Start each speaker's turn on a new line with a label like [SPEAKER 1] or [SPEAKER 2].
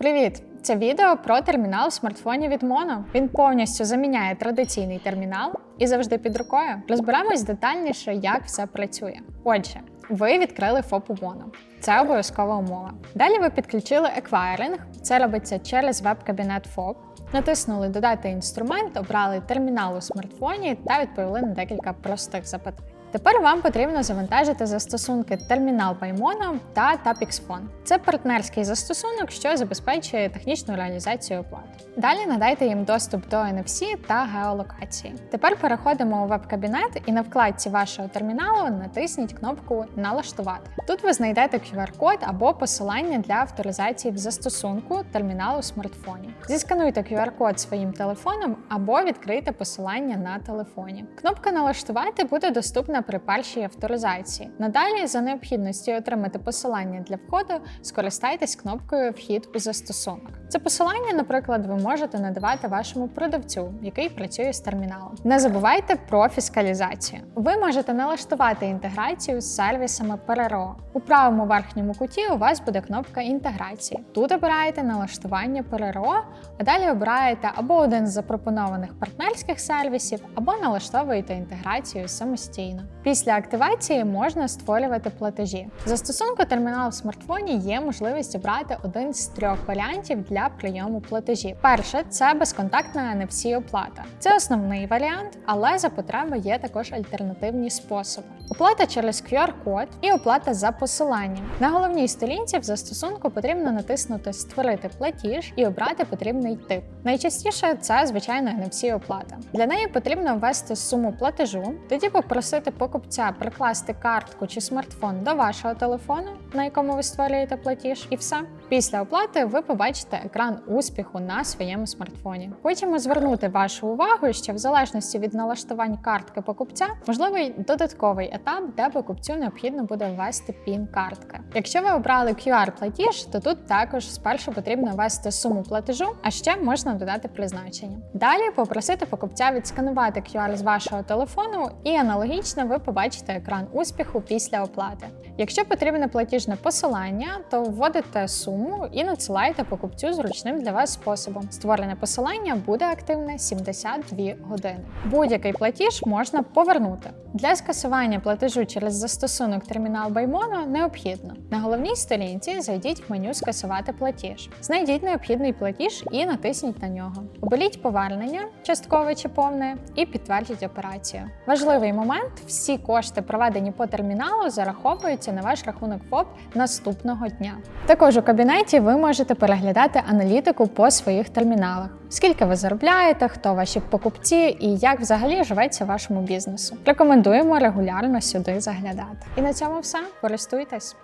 [SPEAKER 1] Привіт! Це відео про термінал в смартфоні від Mono. Він повністю заміняє традиційний термінал і завжди під рукою. Розберемось детальніше, як все працює. Отже, ви відкрили ФОП у Mono. Це обов'язкова умова. Далі ви підключили еквайринг. Це робиться через веб-кабінет ФОП. Натиснули Додати інструмент, обрали термінал у смартфоні та відповіли на декілька простих запитань. Тепер вам потрібно завантажити застосунки Terminal by та Tabixphone. Це партнерський застосунок, що забезпечує технічну реалізацію оплат. Далі надайте їм доступ до NFC та геолокації. Тепер переходимо у веб-кабінет і на вкладці вашого терміналу натисніть кнопку Налаштувати. Тут ви знайдете QR-код або посилання для авторизації в застосунку терміналу у смартфоні. Зіскануйте QR-код своїм телефоном або відкрийте посилання на телефоні. Кнопка Налаштувати буде доступна при першій авторизації. Надалі, за необхідності отримати посилання для входу, скористайтесь кнопкою Вхід у застосунок. Це посилання, наприклад, ви можете надавати вашому продавцю, який працює з терміналом. Не забувайте про фіскалізацію. Ви можете налаштувати інтеграцію з сервісами ПРРО. У правому верхньому куті у вас буде кнопка інтеграції. Тут обираєте налаштування ПРРО, а далі обираєте або один з запропонованих партнерських сервісів, або налаштовуєте інтеграцію самостійно. Після активації можна створювати платежі. Застосунку термінал в смартфоні є можливість обрати один з трьох варіантів для прийому платежів. Перше це безконтактна NFC оплата. Це основний варіант, але за потреби є також альтернативні способи. Оплата через QR-код і оплата за посиланням. На головній сторінці в застосунку потрібно натиснути Створити платіж і обрати потрібний тип. Найчастіше це звичайно NFC оплата. Для неї потрібно ввести суму платежу, тоді попросити покупця прикласти картку чи смартфон до вашого телефону, на якому ви створюєте платіж, і все. Після оплати ви побачите екран успіху на своєму смартфоні. Хочемо звернути вашу увагу, що в залежності від налаштувань картки покупця можливий додатковий етап, де покупцю необхідно буде ввести пін картки. Якщо ви обрали QR-платіж, то тут також спершу потрібно ввести суму платежу, а ще можна додати призначення. Далі попросити покупця відсканувати QR з вашого телефону, і аналогічно ви побачите екран успіху після оплати. Якщо потрібне платіжне посилання, то вводите суму і надсилаєте покупцю зручним для вас способом. Створене посилання буде активне 72 години. Будь-який платіж можна повернути. Для скасування платежу через застосунок Термінал Баймоно необхідно на головній сторінці зайдіть в меню Скасувати платіж. Знайдіть необхідний платіж і натисніть на нього. Оберіть повернення, часткове чи повне, і підтвердіть операцію. Важливий момент: всі кошти, проведені по терміналу, зараховуються на ваш рахунок ФОП наступного дня. Також у кабінеті ви можете переглядати аналітику по своїх терміналах. Скільки ви заробляєте, хто ваші покупці і як взагалі живеться вашому бізнесу. Рекомендуємо регулярно сюди заглядати. І на цьому все. Користуйтесь!